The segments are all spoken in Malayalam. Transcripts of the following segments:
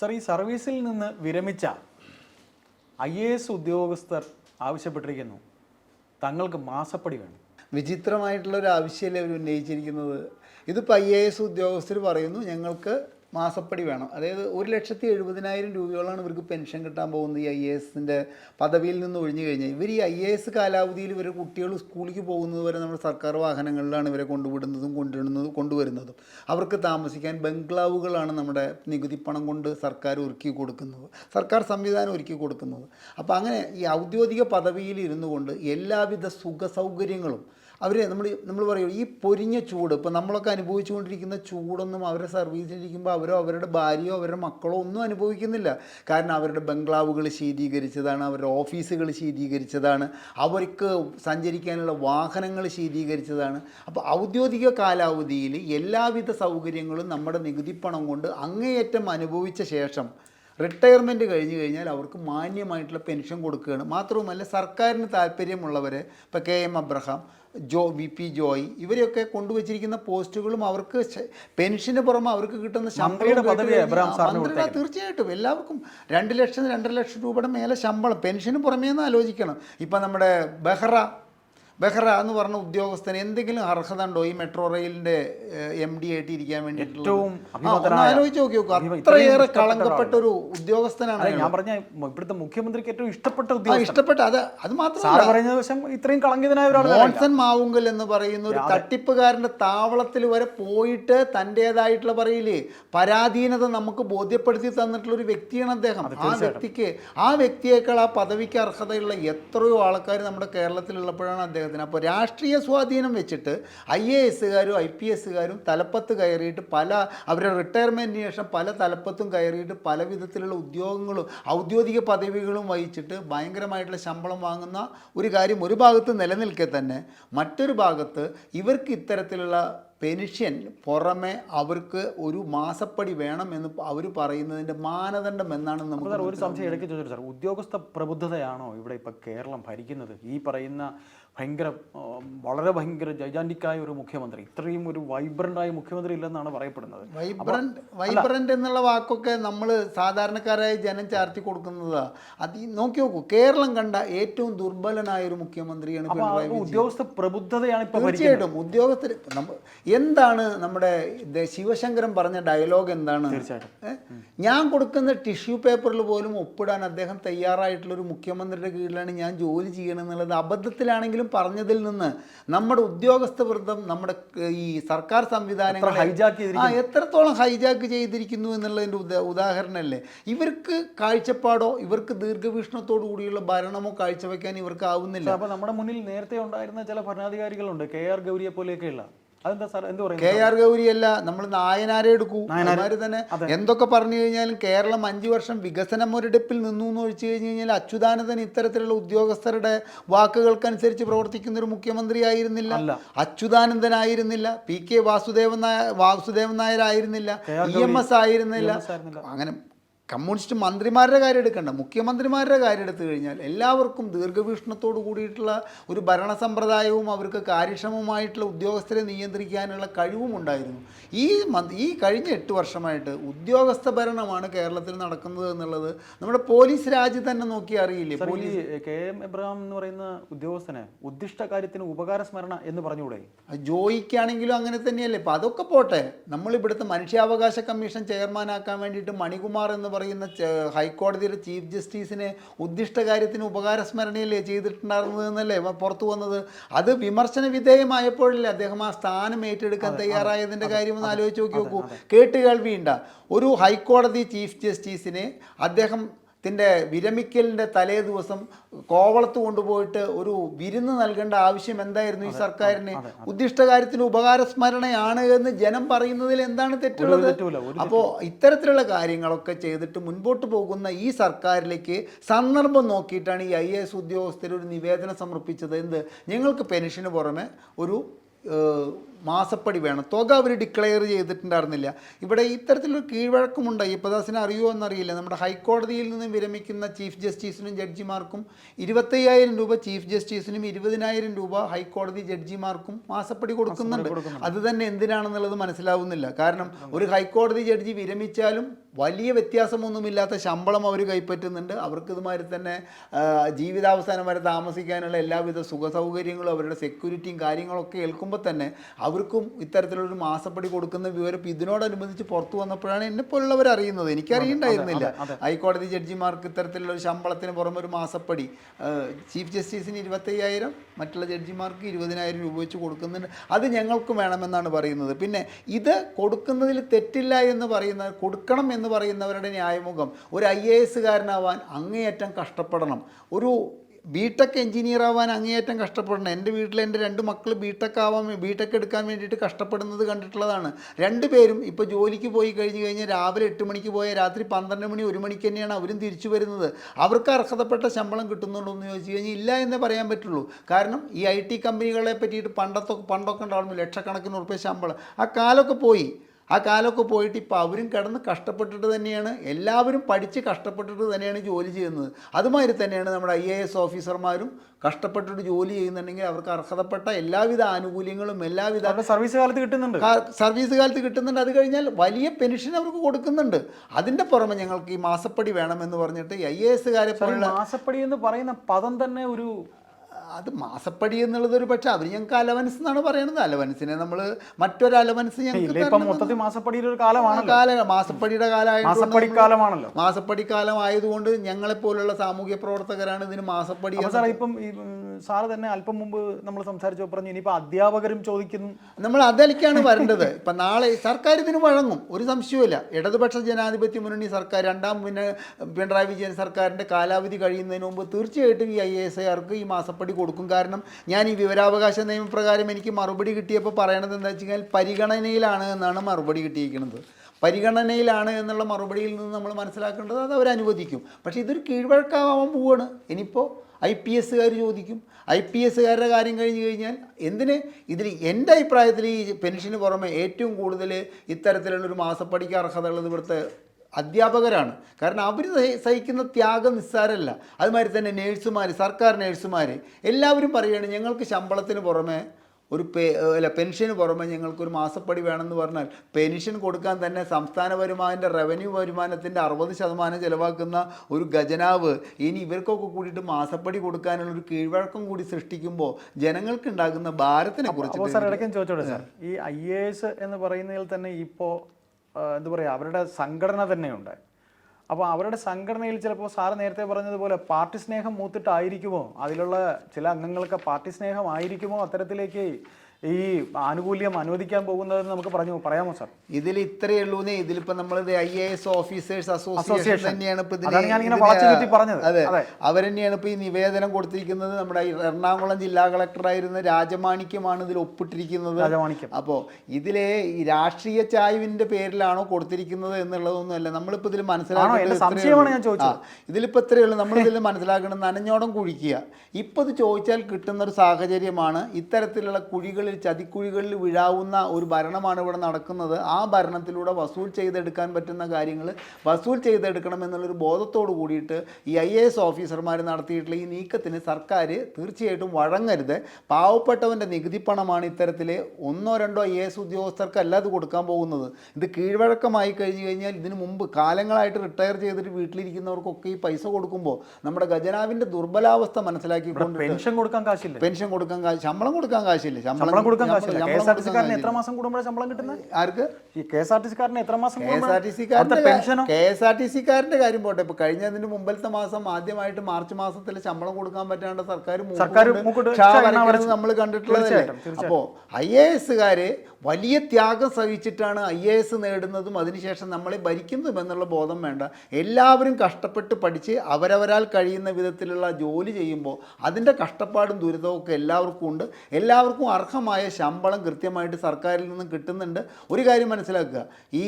സർ ഈ സർവീസിൽ നിന്ന് വിരമിച്ച ഐ എ എസ് ഉദ്യോഗസ്ഥർ ആവശ്യപ്പെട്ടിരിക്കുന്നു. തങ്ങൾക്ക് മാസപ്പടി വേണം. വിചിത്രമായിട്ടുള്ള ഒരു ആവശ്യമല്ലേ അവർ ഉന്നയിച്ചിരിക്കുന്നത്? ഇതിപ്പോൾ ഐ എ എസ് ഉദ്യോഗസ്ഥർ പറയുന്നു ഞങ്ങൾക്ക് മാസപ്പടി വേണം. അതായത് ഒരു ലക്ഷത്തി എഴുപതിനായിരം രൂപയോളാണ് ഇവർക്ക് പെൻഷൻ കിട്ടാൻ പോകുന്നത് ഈ ഐ എ എസിന്റെ പദവിയിൽ നിന്ന് ഒഴിഞ്ഞു കഴിഞ്ഞാൽ. ഇവർ ഈ ഐ എ എസ് കാലാവധിയിൽ ഇവർ കുട്ടികൾ സ്കൂളിലേക്ക് പോകുന്നത് വരെ നമ്മുടെ സർക്കാർ വാഹനങ്ങളിലാണ് ഇവരെ കൊണ്ടുവിടുന്നതും കൊണ്ടുവരുന്നതും കൊണ്ടുവരുന്നതും. അവർക്ക് താമസിക്കാൻ ബംഗ്ലാവുകളാണ് നമ്മുടെ നികുതി പണം കൊണ്ട് സർക്കാർ ഒരുക്കി കൊടുക്കുന്നത്. സർക്കാർ സംവിധാനം ഒരുക്കി കൊടുക്കുന്നത്. അപ്പോൾ അങ്ങനെ ഈ ഔദ്യോഗിക പദവിയിൽ ഇരുന്നു കൊണ്ട് എല്ലാവിധ സുഖ സൗകര്യങ്ങളും അവർ നമ്മൾ നമ്മൾ പറയും ഈ പൊരിഞ്ഞ ചൂട് ഇപ്പോൾ നമ്മളൊക്കെ അനുഭവിച്ചുകൊണ്ടിരിക്കുന്ന ചൂടൊന്നും അവരെ സർവീസിലിരിക്കുമ്പോൾ അവരോ അവരുടെ ഭാര്യയോ അവരുടെ മക്കളോ ഒന്നും അനുഭവിക്കുന്നില്ല. കാരണം അവരുടെ ബംഗ്ലാവുകൾ ശീതീകരിച്ചതാണ് അവരുടെ ഓഫീസുകൾ ശീതീകരിച്ചതാണ് അവർക്ക് സഞ്ചരിക്കാനുള്ള വാഹനങ്ങൾ ശീതീകരിച്ചതാണ്. അപ്പോൾ ഔദ്യോഗിക കാലാവധിയിൽ എല്ലാവിധ സൗകര്യങ്ങളും നമ്മുടെ നികുതിപ്പണം കൊണ്ട് അങ്ങേയറ്റം അനുഭവിച്ച ശേഷം റിട്ടയർമെന്റ് കഴിഞ്ഞ് കഴിഞ്ഞാൽ അവർക്ക് മാന്യമായിട്ടുള്ള പെൻഷൻ കൊടുക്കുകയാണ്. മാത്രവുമല്ല സർക്കാരിന് താല്പര്യമുള്ളവരെ ഇപ്പോൾ കെ എം അബ്രഹാം ജോ വി പി ജോയ് ഇവരെയൊക്കെ കൊണ്ടുവച്ചിരിക്കുന്ന പോസ്റ്റുകളും അവർക്ക് പെൻഷന് പുറമെ അവർക്ക് കിട്ടുന്ന ശമ്പളം തീർച്ചയായിട്ടും എല്ലാവർക്കും രണ്ട് ലക്ഷം രണ്ടര ലക്ഷം രൂപയുടെ മേലെ ശമ്പളം പെൻഷന് പുറമേ നിന്ന് ആലോചിക്കണം. ഇപ്പം നമ്മുടെ ബെഹ്റ ബെഹ്റ എന്ന് പറഞ്ഞ ഉദ്യോഗസ്ഥന് എന്തെങ്കിലും അർഹത ഉണ്ടോ? ഈ മെട്രോ റെയിലിന്റെ എം ഡി ആയിട്ട് ഇരിക്കാൻ വേണ്ടി ഏറ്റവും ആലോചിച്ച് നോക്കി നോക്കൂ അഭിമ- അത്രയേറെ കളങ്കപ്പെട്ട ഒരു ഉദ്യോഗസ്ഥനാണ് ഞാൻ. പറഞ്ഞ ഇവിടുത്തെ മുഖ്യമന്ത്രിക്ക് ഏറ്റവും ഇഷ്ടപ്പെട്ട ഇഷ്ടപ്പെട്ട അത് പറയുന്ന ഇത്രയും കളങ്കിതനായ ഒരാൾ മോൺസൺ മാവുങ്കൽ എന്ന് പറയുന്ന ഒരു തട്ടിപ്പുകാരന്റെ താവളത്തിൽ വരെ പോയിട്ട് തന്റെതായിട്ടുള്ള പറയില്ലേ പരാധീനത നമുക്ക് ബോധ്യപ്പെടുത്തി തന്നിട്ടുള്ള ഒരു വ്യക്തിയാണ് അദ്ദേഹം. ആ വ്യക്തിക്ക് ആ വ്യക്തിയേക്കാൾ ആ പദവിക്ക് അർഹതയുള്ള എത്രയോ ആൾക്കാർ നമ്മുടെ കേരളത്തിലുള്ളപ്പോഴാണ് അദ്ദേഹത്തിന്. അപ്പോൾ രാഷ്ട്രീയ സ്വാധീനം വെച്ചിട്ട് ഐ എ എസ്സുകാരും ഐ പി എസ്സുകാരും തലപ്പത്ത് കയറിയിട്ട് പല അവരുടെ റിട്ടയർമെന്റിന് ശേഷം പല തലപ്പത്തും കയറിയിട്ട് പല വിധത്തിലുള്ള ഉദ്യോഗങ്ങളും ഔദ്യോഗിക പദവികളും വഹിച്ചിട്ട് ഭയങ്കരമായിട്ടുള്ള ശമ്പളം വാങ്ങുന്ന ഒരു കാര്യം ഒരു ഭാഗത്ത് നിലനിൽക്കെ തന്നെ മറ്റൊരു ഭാഗത്ത് ഇവർക്ക് ഇത്തരത്തിലുള്ള പെൻഷൻ പുറമെ അവർക്ക് ഒരു മാസപ്പടി വേണം എന്ന് അവർ പറയുന്നതിന്റെ മാനദണ്ഡം എന്നാണ് നമുക്ക് ഒരു സംശയം ഇടയ്ക്ക് ചോദിച്ചു സാർ. ഉദ്യോഗസ്ഥ പ്രബുദ്ധതയാണോ ഇവിടെ ഇപ്പൊ കേരളം ഭരിക്കുന്നത്? ഈ പറയുന്ന ഭയങ്കര വളരെ ഭയങ്കര ജൈജാന്റിക്കായ ഒരു മുഖ്യമന്ത്രി. ഇത്രയും ഒരു വൈബ്രന്റ് ആയ മുഖ്യമന്ത്രി ഇല്ലെന്നാണ് പറയപ്പെടുന്നത്. വൈബ്രന്റ് വൈബ്രന്റ് എന്നുള്ള വാക്കൊക്കെ നമ്മൾ സാധാരണക്കാരായ ജനം ചാർത്തി കൊടുക്കുന്നത്. അത് നോക്കി നോക്കൂ കേരളം കണ്ട ഏറ്റവും ദുർബലനായ ഒരു മുഖ്യമന്ത്രിയാണ് പിണറായി ഉദ്യോഗസ്ഥ പ്രബുദ്ധതയാണ് തീർച്ചയായിട്ടും ഉദ്യോഗസ്ഥർ എന്താണ് നമ്മുടെ ശിവശങ്കരൻ പറഞ്ഞ ഡയലോഗ് എന്താണ്? തീർച്ചയായിട്ടും. ഞാൻ കൊടുക്കുന്ന ടിഷ്യൂ പേപ്പറിൽ പോലും ഒപ്പിടാൻ അദ്ദേഹം തയ്യാറായിട്ടുള്ള ഒരു മുഖ്യമന്ത്രിയുടെ കീഴിലാണ് ഞാൻ ജോലി ചെയ്യണം എന്നുള്ളത് അബദ്ധത്തിലാണെങ്കിലും പറഞ്ഞതിൽ നിന്ന് നമ്മുടെ ഉദ്യോഗസ്ഥ വൃന്ദം നമ്മുടെ ഈ സർക്കാർ സംവിധാനങ്ങളെ ഹൈജാക്ക് ആ എത്രത്തോളം ഹൈജാക്ക് ചെയ്തിരിക്കുന്നു എന്നുള്ളതിന്റെ ഉദാ ഉദാഹരണമല്ലേ? ഇവർക്ക് കാഴ്ചപ്പാടോ ഇവർക്ക് ദീർഘവീക്ഷണത്തോടു കൂടിയുള്ള ഭരണമോ കാഴ്ചവെക്കാൻ ഇവർക്ക് ആവുന്നില്ല അപ്പോൾ നമ്മുടെ മുന്നിൽ നേരത്തെ ഉണ്ടായിരുന്ന ചില ഭരണാധികാരികളുണ്ട്. കെ ആർ ഗൗരിയെ പോലെയൊക്കെയുള്ള. അതെന്താ സാർ എന്ത് കെ ആർ ആർ ഗൗരിയല്ല നമ്മൾ നായനാരെ എടുക്കൂ. നായനാര് തന്നെ എന്തൊക്കെ പറഞ്ഞു കഴിഞ്ഞാലും കേരളം അഞ്ചു വർഷം വികസന മുരടിപ്പിൽ നിന്നു എന്ന് ഒഴിച്ചു കഴിഞ്ഞു കഴിഞ്ഞാൽ അച്യുതാനന്ദൻ ഇത്തരത്തിലുള്ള ഉദ്യോഗസ്ഥരുടെ വാക്കുകൾക്കനുസരിച്ച് പ്രവർത്തിക്കുന്ന ഒരു മുഖ്യമന്ത്രി ആയിരുന്നില്ല. അച്യുതാനന്ദൻ ആയിരുന്നില്ല പി കെ വാസുദേവൻ നായർ വാസുദേവൻ നായർ ആയിരുന്നില്ല. ഇ എം എസ് ആയിരുന്നില്ല. അങ്ങനെ കമ്മ്യൂണിസ്റ്റ് മന്ത്രിമാരുടെ കാര്യം എടുക്കണ്ട. മുഖ്യമന്ത്രിമാരുടെ കാര്യം എടുത്തു കഴിഞ്ഞാൽ എല്ലാവർക്കും ദീർഘവീക്ഷണത്തോട് കൂടിയിട്ടുള്ള ഒരു ഭരണ സമ്പ്രദായവും അവർക്ക് കാര്യക്ഷമമായിട്ടുള്ള ഉദ്യോഗസ്ഥരെ നിയന്ത്രിക്കാനുള്ള കഴിവും ഉണ്ടായിരുന്നു. ഈ ഈ കഴിഞ്ഞ എട്ട് വർഷമായിട്ട് ഉദ്യോഗസ്ഥ ഭരണമാണ് കേരളത്തിൽ നടക്കുന്നത് എന്നുള്ളത് നമ്മുടെ പോലീസ് രാജ്യം തന്നെ നോക്കി അറിയില്ലേ? പോലീസ് കെ എം എബ്രഹാം എന്ന് പറയുന്ന ഉദ്യോഗസ്ഥനെ ഉദ്ദിഷ്ട കാര്യത്തിന് ഉപകാര സ്മരണ എന്ന് പറഞ്ഞുകൂടെ? ജോയിക്കാണെങ്കിലും അങ്ങനെ തന്നെയല്ലേ? ഇപ്പം അതൊക്കെ പോട്ടെ. നമ്മൾ ഇവിടുത്തെ മനുഷ്യാവകാശ കമ്മീഷൻ ചെയർമാനാക്കാൻ വേണ്ടിയിട്ട് മണികുമാർ എന്ന് പറയുന്ന ഹൈക്കോടതിയുടെ ചീഫ് ജസ്റ്റിസിനെ ഉദ്ദിഷ്ട കാര്യത്തിന് ഉപകാരസ്മരണയല്ലേ ചെയ്തിട്ടുണ്ടായിരുന്നതെന്നല്ലേ പുറത്തു വന്നത്? അത് വിമർശന വിധേയമായപ്പോഴല്ലേ അദ്ദേഹം ആ സ്ഥാനം ഏറ്റെടുക്കാൻ തയ്യാറായതിന്റെ കാര്യം ഒന്ന് ആലോചിച്ച് നോക്കി നോക്കൂ. കേട്ട് കേൾവിയുണ്ട ഒരു ഹൈക്കോടതി ചീഫ് ജസ്റ്റിസിനെ അദ്ദേഹം ത്തിന്റെ വിരമിക്കലിന്റെ തലേ ദിവസം കോവളത്ത് കൊണ്ടുപോയിട്ട് ഒരു വിരുന്ന് നൽകേണ്ട ആവശ്യം എന്തായിരുന്നു ഈ സർക്കാരിന്? ഉദ്ദിഷ്ട കാര്യത്തിന് ഉപകാരസ്മരണയാണ് എന്ന് ജനം പറയുന്നതിൽ എന്താണ് തെറ്റുള്ളത്? അപ്പോൾ ഇത്തരത്തിലുള്ള കാര്യങ്ങളൊക്കെ ചെയ്തിട്ട് മുൻപോട്ട് പോകുന്ന ഈ സർക്കാരിലേക്ക് സന്ദർഭം നോക്കിയിട്ടാണ് ഈ ഐ എ എസ് ഉദ്യോഗസ്ഥർ ഒരു നിവേദനം സമർപ്പിച്ചത്. എന്ത്? ഞങ്ങൾക്ക് പെൻഷന് പുറമെ ഒരു മാസപ്പടി വേണം. തുക അവർ ഡിക്ലെയർ ചെയ്തിട്ടുണ്ടായിരുന്നില്ല. ഇവിടെ ഇത്തരത്തിലൊരു കീഴ്വഴക്കമുണ്ട്? അയ്യപ്പദാസിനെ അറിയുമോ എന്നറിയില്ല. നമ്മുടെ ഹൈക്കോടതിയിൽ നിന്നും വിരമിക്കുന്ന ചീഫ് ജസ്റ്റിസിനും ജഡ്ജിമാർക്കും ഇരുപത്തയ്യായിരം രൂപ ചീഫ് ജസ്റ്റിസിനും ഇരുപതിനായിരം രൂപ ഹൈക്കോടതി ജഡ്ജിമാർക്കും മാസപ്പടി കൊടുക്കുന്നുണ്ട്. അത് തന്നെ എന്തിനാണെന്നുള്ളത് മനസ്സിലാവുന്നില്ല. കാരണം ഒരു ഹൈക്കോടതി ജഡ്ജി വിരമിച്ചാലും വലിയ വ്യത്യാസമൊന്നുമില്ലാത്ത ശമ്പളം അവർ കൈപ്പറ്റുന്നുണ്ട്. അവർക്ക് ഇതുമാതിരി തന്നെ ജീവിതാവസാനം വരെ താമസിക്കാനുള്ള എല്ലാവിധ സുഖ സൗകര്യങ്ങളും അവരുടെ സെക്യൂരിറ്റിയും കാര്യങ്ങളൊക്കെ ഏൽക്കുമ്പോൾ തന്നെ അവർക്കും ഇത്തരത്തിലൊരു മാസപ്പടി കൊടുക്കുന്ന വിവരം ഇതിനോടനുബന്ധിച്ച് പുറത്തു വന്നപ്പോഴാണ് എന്നെപ്പോലുള്ളവർ അറിയുന്നത്. എനിക്കറിയണ്ടായിരുന്നില്ല. ഹൈക്കോടതി ജഡ്ജിമാർക്ക് ഇത്തരത്തിലുള്ള ഒരു ശമ്പളത്തിന് പുറമെ ഒരു മാസപ്പടി ചീഫ് ജസ്റ്റിസിന് ഇരുപത്തയ്യായിരം മറ്റുള്ള ജഡ്ജിമാർക്ക് ഇരുപതിനായിരം രൂപ വെച്ച് കൊടുക്കുന്നുണ്ട്. അത് ഞങ്ങൾക്കും വേണമെന്നാണ് പറയുന്നത്. പിന്നെ ഇത് കൊടുക്കുന്നതിൽ തെറ്റില്ല എന്ന് പറയുന്ന കൊടുക്കണം എന്ന് പറയുന്നവരുടെ ന്യായമുഖം. ഒരു ഐ എ എസ്സുകാരനാവാൻ അങ്ങേയറ്റം കഷ്ടപ്പെടണം. ഒരു ബി ടെക് എഞ്ചിനീയർ ആവാൻ അങ്ങേയറ്റം കഷ്ടപ്പെടണം. എന്റെ വീട്ടിൽ എന്റെ രണ്ട് മക്കൾ ബി ടെക് ആവാൻ ബി ടെക് എടുക്കാൻ വേണ്ടിയിട്ട് കഷ്ടപ്പെടുന്നത് കണ്ടിട്ടുള്ളതാണ്. രണ്ടുപേരും ഇപ്പോൾ ജോലിക്ക് പോയി കഴിഞ്ഞ് കഴിഞ്ഞാൽ രാവിലെ എട്ട് മണിക്ക് പോയ രാത്രി പന്ത്രണ്ട് മണി ഒരു മണിക്ക് തന്നെയാണ് അവരും തിരിച്ചു വരുന്നത്. അവർക്ക് അർഹതപ്പെട്ട ശമ്പളം കിട്ടുന്നുണ്ടോ എന്ന് ചോദിച്ചു കഴിഞ്ഞാൽ ഇല്ല എന്നേ പറയാൻ പറ്റുള്ളൂ. കാരണം ഈ ഐ ടി കമ്പനികളെ പറ്റിയിട്ട് പണ്ടത്തൊക്കെ പണ്ടൊക്കെ ഉണ്ടാവുന്നു ലക്ഷക്കണക്കിന് ഉറുപ്പ്യ ശമ്പളം. ആ കാലമൊക്കെ പോയി. ആ കാലമൊക്കെ പോയിട്ട് ഇപ്പോൾ അവരും കിടന്ന് കഷ്ടപ്പെട്ടിട്ട് തന്നെയാണ് എല്ലാവരും പഠിച്ച് കഷ്ടപ്പെട്ടിട്ട് തന്നെയാണ് ജോലി ചെയ്യുന്നത്. അതുമാതിരി തന്നെയാണ് നമ്മുടെ ഐ എ എസ് ഓഫീസർമാരും കഷ്ടപ്പെട്ടിട്ട് ജോലി ചെയ്യുന്നുണ്ടെങ്കിൽ അവർക്ക് അർഹതപ്പെട്ട എല്ലാവിധ ആനുകൂല്യങ്ങളും എല്ലാവിധ സർവീസ് കാലത്ത് കിട്ടുന്നുണ്ട്. സർവീസ് കാലത്ത് കിട്ടുന്നുണ്ട്. അത് കഴിഞ്ഞാൽ വലിയ പെൻഷൻ അവർക്ക് കൊടുക്കുന്നുണ്ട്. അതിന്റെ പുറമെ ഞങ്ങൾക്ക് ഈ മാസപ്പടി വേണമെന്ന് പറഞ്ഞിട്ട് ഐ എ പോലുള്ള മാസപ്പടി എന്ന് പറയുന്ന പദം തന്നെ ഒരു അത് മാസപ്പടി എന്നുള്ളത് ഒരു പക്ഷേ അവർ ഞങ്ങൾക്ക് അലവൻസ് എന്നാണ് പറയുന്നത് അലവൻസിനെ നമ്മൾ മറ്റൊരു അലവൻസ് ഞങ്ങൾക്ക് മൊത്തത്തിൽ മാസപ്പടിയുടെ ഒരു കാലമാണല്ലോ. മാസപ്പടി മാസപ്പടിയുടെ പോലുള്ള ആയതുകൊണ്ട് ഞങ്ങളെപ്പോലുള്ള സാമൂഹ്യ പ്രവർത്തകരാണ് ഇതിന് മാസപ്പടി സാറേ ഇപ്പം സാറ് തന്നെ അല്പം മുമ്പ് നമ്മൾ സംസാരിച്ചു പറഞ്ഞു ഇനിയിപ്പോ അധ്യാപകരും ചോദിക്കുന്നു. നമ്മൾ അതിലേക്കാണ് വരേണ്ടത്. ഇപ്പം നാളെ സർക്കാർ ഇതിന് വഴങ്ങും. ഒരു സംശയവുമില്ല. ഇടതുപക്ഷ ജനാധിപത്യ മുന്നണി സർക്കാർ രണ്ടാം പിന്നെ പിണറായി വിജയൻ സർക്കാരിന്റെ കാലാവധി കഴിയുന്നതിന് മുമ്പ് തീർച്ചയായിട്ടും ഈ ഐ എസ് ഐ ഈ മാസപ്പടി കൊടുക്കും. കാരണം ഞാൻ ഈ വിവരാവകാശ നിയമപ്രകാരം എനിക്ക് മറുപടി കിട്ടിയപ്പോൾ പറയണത് എന്താ വെച്ച് കഴിഞ്ഞാൽ പരിഗണനയിലാണ് എന്നാണ് മറുപടി കിട്ടിയിരിക്കുന്നത്. പരിഗണനയിലാണ് എന്നുള്ള മറുപടിയിൽ നിന്ന് നമ്മൾ മനസ്സിലാക്കേണ്ടത് അത് അവർ അനുവദിക്കും. പക്ഷേ ഇതൊരു കീഴ്വഴക്കാവാൻ പോവാണ്. ഇനിയിപ്പോൾ ഐ പി എസ്സുകാർ ചോദിക്കും. ഐ പി എസ്സുകാരുടെ കാര്യം കഴിഞ്ഞ് കഴിഞ്ഞാൽ എന്തിന്? ഇതിൽ എന്റെ അഭിപ്രായത്തിൽ ഈ പെൻഷന് പുറമെ ഏറ്റവും കൂടുതൽ ഇത്തരത്തിലുള്ളൊരു മാസപ്പടിക്ക് അർഹതയുള്ളത് ഇവിടുത്തെ അധ്യാപകരാണ്. കാരണം അവർ സഹിക്കുന്ന ത്യാഗം നിസ്സാരമല്ല. അതുമാതിരി തന്നെ നേഴ്സുമാർ സർക്കാർ നേഴ്സുമാർ എല്ലാവരും പറയുകയാണ് ഞങ്ങൾക്ക് ശമ്പളത്തിന് പുറമെ ഒരു പേ അല്ല പെൻഷന് പുറമെ ഞങ്ങൾക്കൊരു മാസപ്പടി വേണമെന്ന് പറഞ്ഞാൽ പെൻഷൻ കൊടുക്കാൻ തന്നെ സംസ്ഥാന വരുമാനത്തിന്റെ റവന്യൂ വരുമാനത്തിന്റെ അറുപത് ശതമാനം ചിലവാക്കുന്ന ഒരു ഖജനാവ് ഇനി ഇവർക്കൊക്കെ കൂടിയിട്ട് മാസപ്പടി കൊടുക്കാനുള്ള ഒരു കീഴ്വഴക്കം കൂടി സൃഷ്ടിക്കുമ്പോൾ ജനങ്ങൾക്ക് ഉണ്ടാകുന്ന ഭാരത്തിനെ കുറിച്ച് ചോദിച്ചോട്ടെ സാർ? ഈ ഐ എ എസ് എന്ന് പറയുന്നതിൽ തന്നെ ഇപ്പോൾ എന്താ പറയുക അവരുടെ സംഘടന തന്നെയുണ്ട്. അപ്പോൾ അവരുടെ സംഘടനയിൽ ചിലപ്പോൾ സാറ് നേരത്തെ പറഞ്ഞതുപോലെ പാർട്ടി സ്നേഹം മൂത്തിട്ടായിരിക്കുമോ? അതിലുള്ള ചില അംഗങ്ങൾക്ക് പാർട്ടി സ്നേഹമായിരിക്കുമോ അത്തരത്തിലേക്ക് ഈ ആനുകൂല്യം അനുവദിക്കാൻ പോകുന്നതെന്ന് നമുക്ക് പറഞ്ഞു പറയാമോ സാർ? ഇതിൽ ഇത്രയേ ഉള്ളൂ ഇതിലിപ്പോ നമ്മൾ I A S officers association തന്നെയാണ് ഇപ്പൊ ഇതിന് പറഞ്ഞത്. അതെ. അവർ അവരെന്നെയാണ് ഇപ്പൊ ഈ നിവേദനം കൊടുത്തിരിക്കുന്നത്. നമ്മുടെ എറണാകുളം ജില്ലാ കളക്ടറായിരുന്ന രാജമാണിക്യമാണ് ഇതിൽ ഒപ്പിട്ടിരിക്കുന്നത്. രാജമാണിക്യം. അപ്പോൾ ഇതിലെ ഈ രാഷ്ട്രീയ ചായ്വിന്റെ പേരിലാണോ കൊടുത്തിരിക്കുന്നത് എന്നുള്ളതൊന്നുമല്ല നമ്മളിപ്പോ ഇതിൽ മനസ്സിലാക്കുന്നത് ഇതിലിപ്പോ ഇത്രയേ ഉള്ളൂ. ഇതിൽ മനസ്സിലാക്കണം നനഞ്ഞോടം കുഴിക്കുക. ഇപ്പൊ ഇത് ചോദിച്ചാൽ കിട്ടുന്ന ഒരു സാഹചര്യമാണ് ഇത്തരത്തിലുള്ള കുഴികളിൽ ചതിക്കുഴികളിൽ വീഴാവുന്ന ഒരു ഭരണമാണ് ഇവിടെ നടക്കുന്നത്. ആ ഭരണത്തിലൂടെ വസൂൽ ചെയ്തെടുക്കാൻ പറ്റുന്ന കാര്യങ്ങൾ വസൂൽ ചെയ്തെടുക്കണം എന്നുള്ളൊരു ബോധത്തോടു കൂടിയിട്ട് ഈ ഐ എ എസ് ഓഫീസർമാർ നടത്തിയിട്ടുള്ള ഈ നീക്കത്തിന് സർക്കാർ തീർച്ചയായിട്ടും വഴങ്ങരുത്. പാവപ്പെട്ടവന്റെ നികുതി പണമാണ് ഇത്തരത്തിൽ ഒന്നോ രണ്ടോ ഐ എ എസ് ഉദ്യോഗസ്ഥർക്കല്ല അത് കൊടുക്കാൻ പോകുന്നത്. ഇത് കീഴ്വഴക്കമായി കഴിഞ്ഞു കഴിഞ്ഞാൽ ഇതിന് മുമ്പ് കാലങ്ങളായിട്ട് റിട്ടയർ ചെയ്തിട്ട് വീട്ടിലിരിക്കുന്നവർക്കൊക്കെ ഈ പൈസ കൊടുക്കുമ്പോൾ നമ്മുടെ ഖജനാവിന്റെ ദുർബലാവസ്ഥ മനസ്സിലാക്കി പെൻഷൻ കൊടുക്കാൻ കാശില്ല? പെൻഷൻ കൊടുക്കാൻ കാശ് ശമ്പളം കൊടുക്കാൻ കാശില്ല? ശമ്പളം കൊടുക്കാൻ കാശില്ല. K S R T C സിക്കാരന് എത്ര മാസം കൂടുമ്പോഴാണ് ശമ്പളം കിട്ടുന്നത് ആർക്ക്? ഈ കെ എസ് ആർ ടി സിക്കാരന് എത്ര മാസം കെ എസ് ആർ ടി കൂടുമ്പോഴാണ് പെൻഷനോ കെ എസ് ആർ ടി സിക്കാരന്റെ കാര്യം പോട്ടെ. ഇപ്പൊ കഴിഞ്ഞതിന് മുമ്പത്തെ മാസം ആദ്യമായിട്ട് മാർച്ച് മാസത്തിൽ ശമ്പളം കൊടുക്കാൻ പറ്റാണ്ട് സർക്കാർ സർക്കാർ. നമ്മൾ കണ്ടിട്ടുള്ളതല്ലേ? അപ്പോ. അപ്പോൾ ഐ എ എസുകാര് വലിയ ത്യാഗം സഹിച്ചിട്ടാണ് ഐ എ എസ് നേടുന്നതും അതിനുശേഷം നമ്മളെ ഭരിക്കുന്നതും എന്നുള്ള ബോധം വേണ്ട. എല്ലാവരും കഷ്ടപ്പെട്ട് പഠിച്ച് അവരവരാൽ കഴിയുന്ന വിധത്തിലുള്ള ജോലി ചെയ്യുമ്പോൾ അതിന്റെ കഷ്ടപ്പാടും ദുരിതവും ഒക്കെ എല്ലാവർക്കും ഉണ്ട്. എല്ലാവർക്കും അർഹമായ ശമ്പളം കൃത്യമായിട്ട് സർക്കാരിൽ നിന്ന് കിട്ടുന്നുണ്ട്. ഒരു കാര്യം മനസ്സിലാക്കുക. ഈ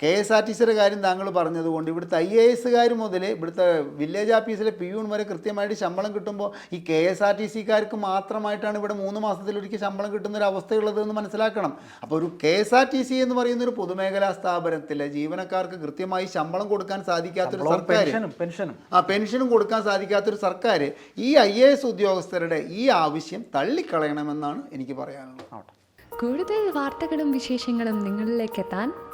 കെ എസ് ആർ ടി സിയുടെ കാര്യം താങ്കൾ പറഞ്ഞതുകൊണ്ട് ഇവിടുത്തെ ഐ എ എസുകാർ മുതൽ ഇവിടുത്തെ വില്ലേജ് ഓഫീസിലെ പിയൂൺ വരെ കൃത്യമായിട്ട് ശമ്പളം കിട്ടുമ്പോൾ ഈ കെ എസ് ആർ ടി സിക്കാർക്ക് മാത്രമായിട്ടാണ് ഇവിടെ മൂന്ന് മാസത്തിലൊരിക്കൽ ശമ്പളം കിട്ടുന്ന ഒരു അവസ്ഥയുള്ളതെന്ന് മനസ്സിലാക്കണം. അപ്പോൾ ഒരു K S R T C എന്ന് പറയുന്ന ഒരു പൊതുമേഖലാ സ്ഥാപനത്തിലെ ജീവനക്കാർക്ക് കൃത്യമായി ശമ്പളം കൊടുക്കാൻ സാധിക്കാത്തൊരു സർക്കാർ പെൻഷനും പെൻഷനും. ആ പെൻഷനും കൊടുക്കാൻ സാധിക്കാത്തൊരു സർക്കാർ ഈ ഐ എ എസ് ഉദ്യോഗസ്ഥരുടെ ഈ ആവശ്യം തള്ളിക്കളയണമെന്നാണ് എനിക്ക് പറയാനുള്ളത്. കൂടുതൽ വാർത്തകളും വിശേഷങ്ങളും നിങ്ങളിലേക്ക് എത്താൻ